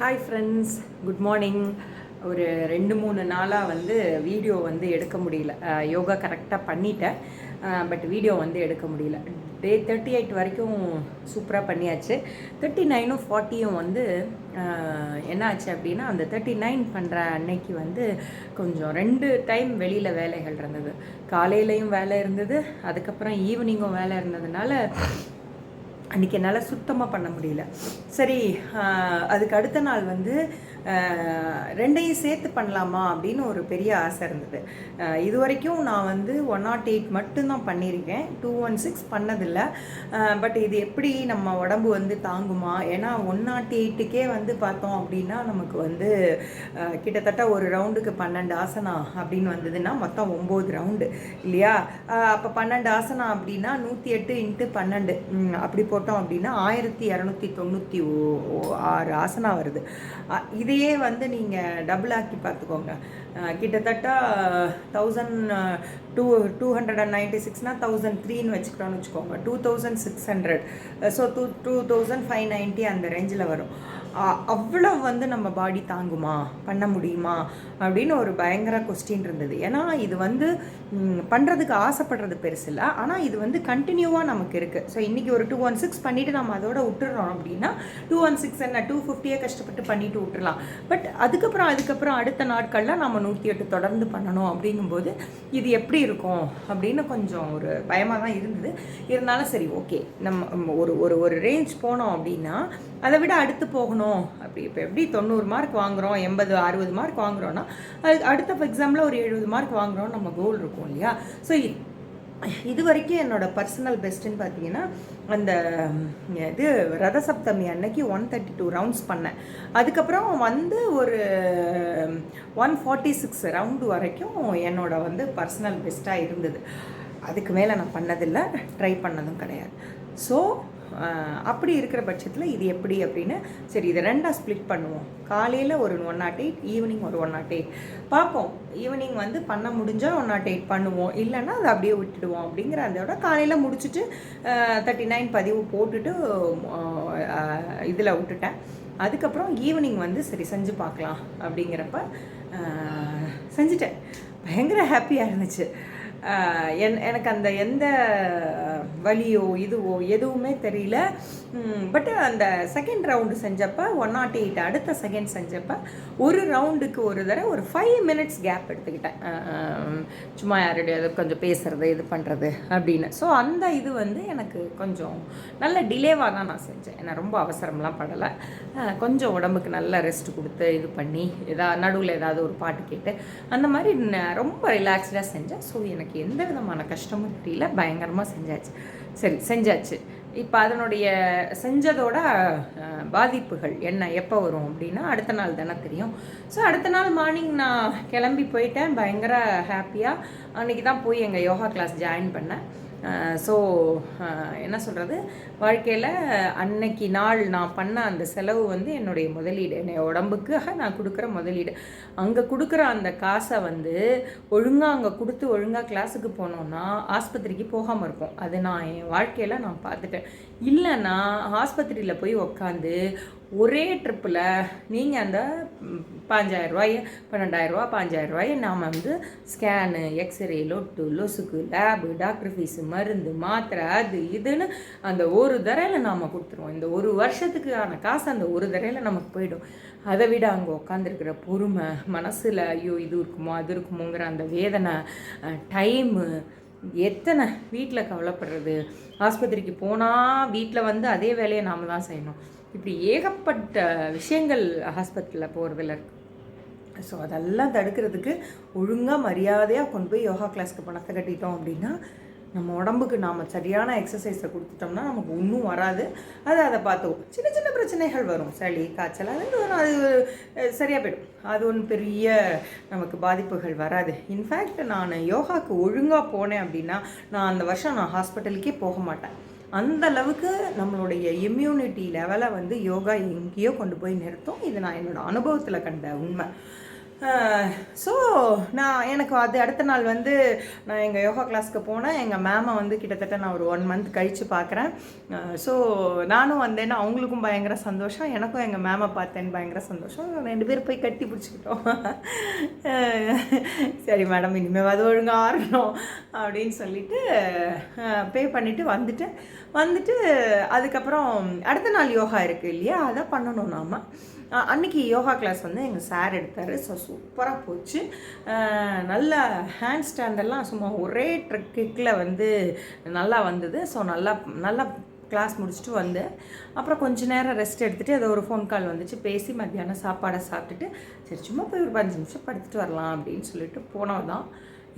Hi friends good morning ஒரு ரெண்டு மூணு நாளாக வந்து வீடியோ வந்து எடுக்க முடியல. யோகா கரெக்டாக பண்ணிட்டேன். பட் வீடியோ வந்து எடுக்க முடியல. டே தேர்ட்டி எயிட் வரைக்கும் சூப்பராக பண்ணியாச்சு. தேர்ட்டி நைனும் ஃபார்ட்டியும் வந்து என்னாச்சு என்ன ஆச்சு அப்படின்னா அந்த தேர்ட்டி நைன் பண்ணுற அன்னைக்கு வந்து கொஞ்சம் ரெண்டு டைம் வெளியில் வேலைகள் இருந்தது. காலையிலையும் வேலை இருந்தது அதுக்கப்புறம் ஈவினிங்கும் வேலை இருந்ததுனால அன்றைக்கி என்னால் சுத்தமாக பண்ண முடியல. சரி ஆஹ், அதுக்கு அடுத்த நாள் வந்து ரெண்டையும் சேர்த்து பண்ணலாமா அப்படின்னு ஒரு பெரிய ஆசை இருந்தது. இது வரைக்கும் நான் வந்து ஒன் நாட் எயிட் மட்டும்தான் பண்ணியிருக்கேன். டூ ஒன் சிக்ஸ் பண்ணதில்லை. பட் இது எப்படி நம்ம உடம்பு வந்து தாங்குமா? ஏன்னா ஒன் நாட் எயிட்டுக்கே வந்து பார்த்தோம் அப்படின்னா நமக்கு வந்து கிட்டத்தட்ட ஒரு ரவுண்டுக்கு பன்னெண்டு ஆசனா அப்படின்னு வந்ததுன்னா மொத்தம் ஒம்பது ரவுண்டு இல்லையா? அப்போ பன்னெண்டு ஆசனா அப்படின்னா நூற்றி எட்டு இன்ட்டு பன்னெண்டு. அப்படி போட்டோம் அப்படின்னா ஆயிரத்தி இரநூத்தி தொண்ணூற்றி ஆறு ஆசனா வருது. அ, இதையே வந்து நீங்கள் டபுள் ஆக்கி பார்த்துக்கோங்க. கிட்டத்தட்ட thousand two two hundred and ninety சிக்ஸ்னால் thousand த்ரீன்னு வச்சுக்கிட்டோம்னு வச்சுக்கோங்க. Two thousand six hundred so two two thousand five ninety அந்த ரேஞ்சில் வரும். அவ்வளோ வந்து நம்ம பாடி தாங்குமா? பண்ண முடியுமா? அப்படின்னு ஒரு பயங்கர கொஸ்டின் இருந்தது. ஏன்னா இது வந்து பண்ணுறதுக்கு ஆசைப்படுறது பெருசு இல்லை. ஆனால் இது வந்து கண்டினியூவாக நமக்கு இருக்குது ஸோ இன்றைக்கி ஒரு டூ ஒன் சிக்ஸ் பண்ணிவிட்டு நம்ம அதோட விட்டுறோம் அப்படின்னா டூ ஒன் சிக்ஸ் என்ன டூ ஃபிஃப்டியே கஷ்டப்பட்டு பண்ணிட்டு விட்டுறலாம். பட் அதுக்கப்புறம் அதுக்கப்புறம் அடுத்த நாட்களில் நம்ம நூற்றி எட்டு தொடர்ந்து பண்ணணும் அப்படிங்கும்போது இது எப்படி இருக்கும்? அப்படின்னு கொஞ்சம் ஒரு பயமாக தான் இருந்தது. இருந்தாலும் சரி ஓகே நம்ம ஒரு ஒரு ஒரு ரேஞ்ச் போனோம் அப்படின்னா அதை விட அடுத்து போகணும். அப்படி இப்போ எப்படி தொண்ணூறு மார்க் வாங்குகிறோம் எண்பது அறுபது மார்க் வாங்குறோன்னா அதுக்கு அடுத்த எக்ஸாமில் ஒரு எழுபது மார்க் வாங்குறோம் நம்ம கோல் இருக்கும் இல்லையா? ஸோ இது வரைக்கும் என்னோட பர்சனல் பெஸ்ட்டுன்னு பார்த்தீங்கன்னா அந்த இது ரத சப்தமி அன்னைக்கு ஒன் தேர்ட்டி டூ ரவுண்ட்ஸ் பண்ணேன். அதுக்கப்புறம் வந்து ஒரு ஒன் ஃபார்ட்டி சிக்ஸ் ரவுண்டு வரைக்கும் என்னோட வந்து பர்சனல் பெஸ்ட்டாக இருந்தது. அதுக்கு மேலே நான் பண்ணதில்லை ட்ரை பண்ணதும் கிடையாது. ஸோ அப்படி இருக்கிற பட்சத்தில் இது எப்படி அப்படின்னு சரி இதை ரெண்டாக ஸ்ப்ளிட் பண்ணுவோம். காலையில் ஒரு ஒன் நாட் எயிட் ஈவினிங் ஒரு ஒன் நாட் எயிட் பார்ப்போம். ஈவினிங் வந்து பண்ண முடிஞ்சால் ஒன் நாட் oh எயிட் பண்ணுவோம். இல்லைன்னா அதை அப்படியே விட்டுடுவோம் அப்படிங்கிற அதோட காலையில் முடிச்சுட்டு தேர்ட்டி நைன் பதிவு போட்டுட்டு இதில் விட்டுட்டேன். அதுக்கப்புறம் ஈவினிங் வந்து சரி செஞ்சு பார்க்கலாம் அப்படிங்கிறப்ப செஞ்சுட்டேன். பயங்கர ஹாப்பியாக இருந்துச்சு. என் எனக்கு அந்த எந்த வழியோ இதுவோ எதுவுமே தெரியல. பட் அந்த செகண்ட் ரவுண்டு செஞ்சப்போ ஒன் நாட் எயிட் அடுத்த செகண்ட் செஞ்சப்போ ஒரு ரவுண்டுக்கு ஒரு தடவை ஒரு ஃபைவ் மினிட்ஸ் கேப் எடுத்துக்கிட்டேன். சும்மா யாருடைய கொஞ்சம் பேசுகிறது இது பண்ணுறது அப்படின்னு. ஸோ அந்த இது வந்து எனக்கு கொஞ்சம் நல்ல டிலேவாக தான் நான் செஞ்சேன். ஏன்னா ரொம்ப அவசரம்லாம் படலை. கொஞ்சம் உடம்புக்கு நல்ல ரெஸ்ட் கொடுத்து இது பண்ணி ஏதா நடுவில் ஏதாவது ஒரு பாட்டு கேட்டு அந்த மாதிரி ரொம்ப ரிலாக்ஸ்டாக செஞ்சேன். ஸோ எனக்கு எந்த விதமான கஷ்டமும் தெரியல பயங்கரமாக செஞ்சாச்சு. சரி செஞ்சாச்சு. இப்போ அதனுடைய செஞ்சதோட பாதிப்புகள் என்ன எப்போ வரும் அப்படின்னா அடுத்த நாள் தானே தெரியும். ஸோ அடுத்த நாள் மார்னிங் நான் கிளம்பி போயிட்டேன். பயங்கர ஹாப்பியாக அன்றைக்கி தான் போய் எங்கள் யோகா கிளாஸ் ஜாயின் பண்ணேன். ஸோ என்ன சொல்கிறது வாழ்க்கையில் அன்னைக்கு நாள் நான் பண்ண அந்த செலவு வந்து என்னுடைய முதலீடு. என்னுடைய உடம்புக்காக நான் கொடுக்குற முதலீடு. அங்கே கொடுக்குற அந்த காசை வந்து ஒழுங்காக அங்கே கொடுத்து ஒழுங்காக கிளாஸுக்கு போனோன்னா ஆஸ்பத்திரிக்கு போகாமல் இருப்போம். அது நான் என் வாழ்க்கையில் நான் பார்த்துட்டேன். இல்லைன்னா ஆஸ்பத்திரியில் போய் உக்காந்து ஒரே ட்ரிப்பில் நீங்கள் அந்த ம், பாஞ்சாயிரம் ரூபாய் பன்னெண்டாயிரம் ரூபா பாஞ்சாயிரம் ரூபாயை நாம் வந்து ஸ்கேனு எக்ஸ்ரே லொட்டு லொசுக்கு லேபு டாக்டர் ஃபீஸு மருந்து மாத்திரை அது இதுன்னு அந்த ஒரு தரையில் நாம் கொடுத்துருவோம். இந்த ஒரு வருஷத்துக்கான காசு அந்த ஒரு தரையில் நமக்கு போயிடும். அதை விட அங்கே உட்காந்துருக்கிற பொறுமை மனசில் ஐயோ இது இருக்குமோ அது இருக்குமோங்கிற அந்த வேதனை டைமு எத்தனை வீட்டில் கவலைப்படுறது? ஆஸ்பத்திரிக்கு போனால் வீட்டில் வந்து அதே வேலையை நாம் தான் செய்யணும். இப்படி ஏகப்பட்ட விஷயங்கள் ஹாஸ்பிட்டலில் போகிறதுல இருக்கு. ஸோ அதெல்லாம் தடுக்கிறதுக்கு ஒழுங்காக மரியாதையாக கொண்டு போய் யோகா கிளாஸ்க்கு பணத்தை கட்டிட்டோம் அப்படின்னா நம்ம உடம்புக்கு நாம் சரியான எக்ஸசைஸை கொடுத்துட்டோம்னா நமக்கு ஒன்றும் வராது. அது அதை பார்த்துக்கும் சின்ன சின்ன பிரச்சனைகள் வரும். சளி காய்ச்சல் அது அது சரியாக போயிடும். அது ஒன்றும் பெரிய நமக்கு பாதிப்புகள் வராது. இன்ஃபேக்ட் நான் யோகாவுக்கு ஒழுங்காக போனேன் அப்படின்னா நான் அந்த வருஷம் நான் ஹாஸ்பிட்டலுக்கே போக மாட்டேன். அந்த அளவுக்கு நம்மளுடைய இம்யூனிட்டி லெவலை வந்து யோகா எங்கேயோ கொண்டு போய் நிறுத்தும். இது நான் என்னோடய அனுபவத்தில் கண்ட உண்மை. ஸோ நான் எனக்கு அது அடுத்த நாள் வந்து நான் எங்கள் யோகா கிளாஸ்க்கு போனேன். எங்கள் மேமை வந்து கிட்டத்தட்ட நான் ஒரு ஒன் மந்த் கழித்து பார்க்குறேன் ஸோ நானும் வந்தேன்னா அவங்களுக்கும் பயங்கர சந்தோஷம். எனக்கும் எங்கள் மேமை பார்த்தேன்னு பயங்கர சந்தோஷம். ரெண்டு பேரும் போய் கட்டி பிடிச்சிக்கிட்டோம். சரி மேடம் இனிமேல் அது ஒழுங்காக ஆறணும் அப்படின்னு சொல்லிட்டு பே பண்ணிவிட்டு வந்துட்டேன். வந்துட்டு அதுக்கப்புறம் அடுத்த நாள் யோகா இருக்குது இல்லையா? அதை பண்ணணும் நாம். அன்றைக்கி யோகா கிளாஸ் வந்து எங்கள் சார் எடுத்தார். ஸோ சூப்பராக போச்சு. நல்ல ஹேண்ட் ஸ்டாண்டெல்லாம் சும்மா ஒரே ட்ரிக்கில் வந்து நல்லா வந்தது. ஸோ நல்லா நல்லா கிளாஸ் முடிச்சுட்டு வந்தேன். அப்புறம் கொஞ்ச நேரம் ரெஸ்ட் எடுத்துகிட்டு அதை ஒரு ஃபோன் கால் வந்துச்சு. பேசி மத்தியானம் சாப்பாடை சாப்பிட்டுட்டு சரி சும்மா போய் ஒரு பதினஞ்சு நிமிஷம் படுத்துட்டு வரலாம் அப்படின்னு சொல்லிட்டு போனோம் தான்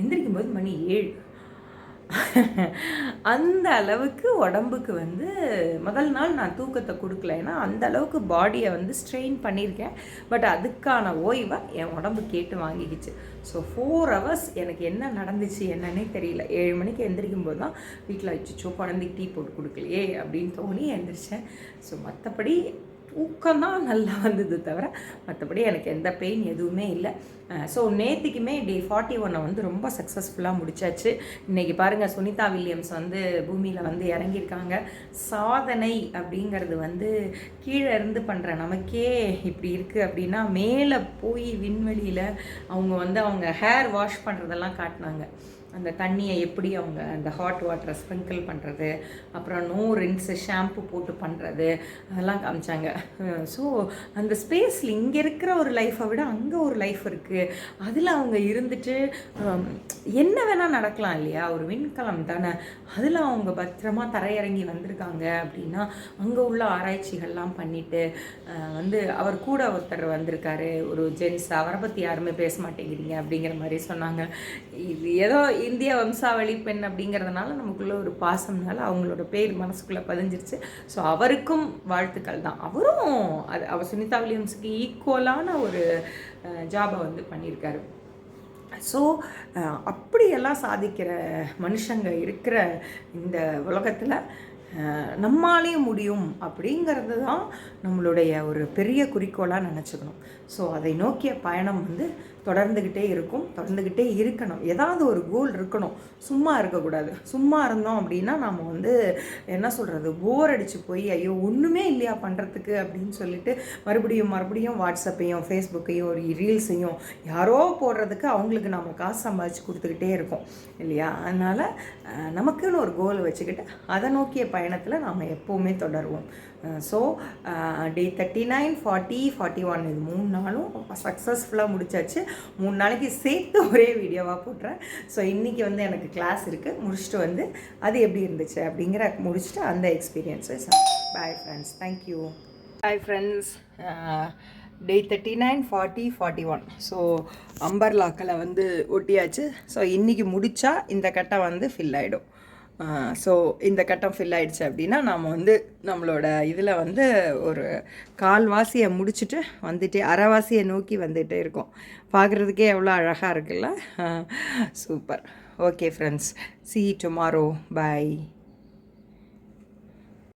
எந்திரிக்கும் போது மணி ஏழு. அந்த அளவுக்கு உடம்புக்கு வந்து முதல் நாள் நான் தூக்கத்தை கொடுக்கல. ஏன்னா அந்த அளவுக்கு பாடியை வந்து ஸ்ட்ரெயின் பண்ணியிருக்கேன். பட் அதுக்கான ஓய்வை என் உடம்பு கேட்டு வாங்கிக்கிச்சு. ஸோ ஃபோர் ஹவர்ஸ் எனக்கு என்ன நடந்துச்சு என்னன்னே தெரியல. ஏழு மணிக்கு எந்திரிக்கும் போது தான் வீட்டில் வச்சுச்சோ குழந்தைக்கு டீ போட்டு கொடுக்கலையே அப்படின்னு தோணி எந்திரிச்சேன். ஸோ மற்றபடி ஊக்கம்தான் நல்லா வந்தது தவிர மற்றபடி எனக்கு எந்த பெயின் எதுவுமே இல்லை. ஸோ நேற்றுக்குமே டே ஃபார்ட்டி ஒன்னை வந்து ரொம்ப சக்ஸஸ்ஃபுல்லாக முடிச்சாச்சு. இன்றைக்கி பாருங்கள் சுனிதா வில்லியம்ஸ் வந்து பூமியில் வந்து இறங்கியிருக்காங்க. சாதனை அப்படிங்கிறது வந்து கீழே இருந்து பண்ணுற நமக்கே இப்படி இருக்குது அப்படின்னா மேலே போய் விண்வெளியில் அவங்க வந்து அவங்க ஹேர் வாஷ் பண்ணுறதெல்லாம் காட்டினாங்க. அந்த தண்ணியை எப்படி அவங்க அந்த ஹாட் வாட்டரை ஸ்ப்ரிங்கிள் பண்ணுறது அப்புறம் நோ ரின்ஸு ஷாம்பு போட்டு பண்ணுறது அதெல்லாம் காமிச்சாங்க. ஸோ அந்த ஸ்பேஸில் இங்கே இருக்கிற ஒரு லைஃப்பை விட அங்கே ஒரு லைஃப் இருக்குது அதில் அவங்க இருந்துட்டு என்ன வேணால் நடக்கலாம் இல்லையா? ஒரு விண்கலம் தானே. அதில் அவங்க பத்திரமா தரையிறங்கி வந்திருக்காங்க அப்படின்னா அங்கே உள்ள ஆராய்ச்சிகள்லாம் பண்ணிவிட்டு வந்து அவர் கூட ஒருத்தர் வந்திருக்காரு. ஒரு ஜென்ஸ் அவரை பற்றி யாருமே பேச மாட்டேங்கிறீங்க அப்படிங்கிற மாதிரி சொன்னாங்க. இது ஏதோ இந்திய வம்சாவளி பெண் அப்படிங்கிறதுனால நமக்குள்ள ஒரு பாசம்னால அவங்களோட பேர் மனசுக்குள்ளே பதிஞ்சிருச்சு. ஸோ அவருக்கும் வாழ்த்துக்கள் தான். அவரும் அது அவர் சுனிதா வில்லியம்ஸுக்கு ஈக்குவலான ஒரு ஜாபை வந்து பண்ணியிருக்காரு. ஸோ அப்படியெல்லாம் சாதிக்கிற மனுஷங்க இருக்கிற இந்த உலகத்தில் நம்மாலேயும் முடியும் அப்படிங்கிறது தான் நம்மளுடைய ஒரு பெரிய குறிக்கோளாக நினச்சிக்கணும். ஸோ அதை நோக்கிய பயணம் வந்து தொடர்ந்துக்கிட்டே இருக்கும் தொடர்ந்துக்கிட்டே இருக்கணும். ஏதாவது ஒரு கோல் இருக்கணும். சும்மா இருக்கக்கூடாது. சும்மா இருந்தோம் அப்படின்னா நம்ம வந்து என்ன சொல்கிறது போர் அடித்து போய் ஐயோ ஒன்றுமே இல்லையா பண்ணுறதுக்கு அப்படின்னு சொல்லிட்டு மறுபடியும் மறுபடியும் வாட்ஸ்அப்பையும் ஃபேஸ்புக்கையும் ஒரு ரீல்ஸையும் யாரோ போடுறதுக்கு அவங்களுக்கு நம்ம காசு சம்பாதிச்சு கொடுத்துக்கிட்டே இருக்கோம். இல்லையா? அதனால் நமக்குன்னு ஒரு கோல் வச்சுக்கிட்டு அதை நோக்கிய பயணத்தில் நாம் எப்போவுமே தொடருவோம். So day thirty nine forty forty one இது மூணு நாளும் சக்ஸஸ்ஃபுல்லாக முடிச்சாச்சு. மூணு நாளைக்கு சேர்த்து ஒரே வீடியோவாக போட்டுறேன் ஸோ இன்றைக்கி வந்து எனக்கு கிளாஸ் இருக்குது முடிச்சுட்டு வந்து அது எப்படி இருந்துச்சு அப்படிங்கிற முடிச்சுட்டு அந்த experiences bye friends thank you bye friends day thirty nine forty forty one so அம்பர்லாக்களை வந்து ஒட்டியாச்சு. ஸோ இன்றைக்கி முடித்தா இந்த கட்டை வந்து ஃபில் ஆகிடும் ஸோ இந்த கட்டம் ஃபில் ஆகிடுச்சு அப்படின்னா நாம் வந்து நம்மளோட இதில் வந்து ஒரு கால்வாசியை முடிச்சுட்டு வந்துட்டே அரைவாசியை நோக்கி வந்துகிட்டே இருக்கோம். பார்க்குறதுக்கே எவ்வளோ அழகாக இருக்குல்ல? Super okay friends see tomorrow bye